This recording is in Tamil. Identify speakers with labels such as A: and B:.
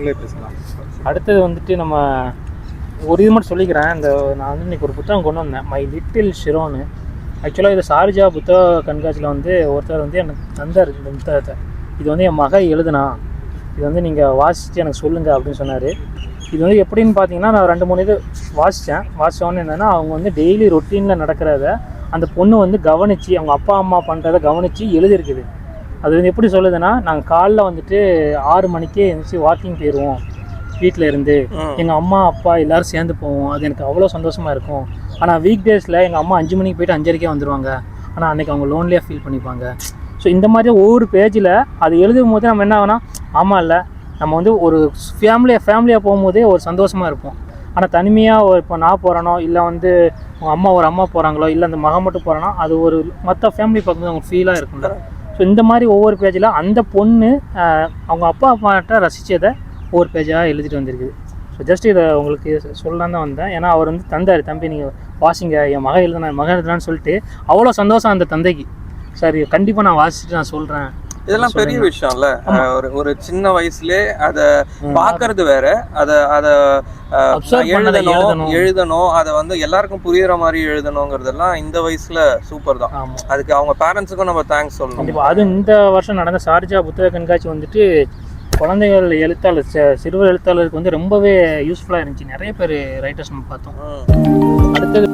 A: நீங்களே பேசலாம்.
B: அடுத்தது வந்துட்டு நம்ம ஒரு இது மட்டும் சொல்லிக்கிறேன். இந்த நான் வந்து இன்னைக்கு ஒரு புத்தகம் கொண்டு வந்தேன். மை லிட்டில் ஷிரோன்னு ஆக்சுவலாக இது சார்ஜா புத்தக கண்காட்சியில் வந்து ஒருத்தர் வந்து எனக்கு தந்தார் இந்த புத்தகத்தை. இது வந்து என் மக எழுதுனா. இது வந்து நீங்கள் வாசித்து எனக்கு சொல்லுங்கள் அப்படின்னு சொன்னார். இது வந்து எப்படின்னு பார்த்தீங்கன்னா நான் ரெண்டு மூணு இது வாசித்தேன் வாசித்தோன்னு என்னென்னா அவங்க வந்து டெய்லி ரொட்டீனில் நடக்கிறத அந்த பொண்ணு வந்து கவனித்து அவங்க அப்பா அம்மா பண்ணுறத கவனித்து எழுதியிருக்குது. அது வந்து எப்படி சொல்லுதுன்னா நாங்கள் காலைல வந்துட்டு ஆறு மணிக்கே எழுந்துச்சி வாக்கிங் போயிடுவோம் வீட்டில் இருந்து. எங்கள் அம்மா அப்பா எல்லாரும் சேர்ந்து போவோம். அது எனக்கு அவ்வளோ சந்தோஷமாக இருக்கும். ஆனால் வீக் டேஸில் எங்கள் அம்மா அஞ்சு மணிக்கு போயிட்டு அஞ்சரைக்கே வந்துடுவாங்க ஆனால் அன்றைக்கி அவங்க லோன்லியாக ஃபீல் பண்ணிப்பாங்க. ஸோ இந்த மாதிரி ஒவ்வொரு பேஜில் அது எழுதும் போது நம்ம என்ன ஆகுனா ஆமாம் இல்லை. நம்ம வந்து ஒரு ஃபேமிலியாக ஃபேமிலியாக போகும்போதே ஒரு சந்தோஷமாக இருப்போம். ஆனால் தனிமையாக ஒரு இப்போ நான் போகிறேனோ இல்லை வந்து உங்கள் அம்மா ஒரு அம்மா போகிறாங்களோ இல்லை அந்த மகன் மட்டும் போகிறானோ அது ஒரு மற்ற ஃபேமிலி பார்க்கும்போது அவங்க ஃபீலாக இருக்கும்ல. ஸோ இந்த மாதிரி ஒவ்வொரு பேஜில் அந்த பொண்ணு அவங்க அப்பா அம்மாட்ட ரசித்ததை ஒவ்வொரு பேஜாக எழுதிட்டு வந்திருக்குது. ஸோ ஜஸ்ட் இதை உங்களுக்கு சொல்லலாம் தான் வந்தேன். ஏன்னா அவர் வந்து தந்தார் தம்பி நீங்கள் வாசிங்க என் மகன் எழுதுனா மகன் எழுதுனான்னு சொல்லிட்டு அவ்வளோ சந்தோஷம் அந்த தந்தைக்கு. சரி கண்டிப்பாக நான் வாசிச்சுட்டு நான் சொல்கிறேன்
C: இதெல்லாம் பெரிய விஷயம்ல. ஒரு ஒரு சின்ன வயசுலயே அத பாக்குறது வேற. அத அத எழுதணும்
B: எழுதணும்.
C: அத வந்து எல்லாருக்கும் புரியுற மாதிரி எழுதணுங்கிறதெல்லாம் இந்த வயசுல சூப்பர் தான். அதுக்கு அவங்க பேரண்ட்ஸுக்கும் நம்ம தேங்க்ஸ் சொல்லணும்.
B: அது இந்த வருஷம் நடந்த சார்ஜா புத்தக கண்காட்சி வந்துட்டு குழந்தைகள் எழுத்தாளர் சிறுவர் எழுத்தாளருக்கு வந்து ரொம்பவே யூஸ்ஃபுல்லாக இருந்துச்சு. நிறைய பேர் ரைட்டர்ஸ் நம்ம பார்த்தோம். அடுத்தது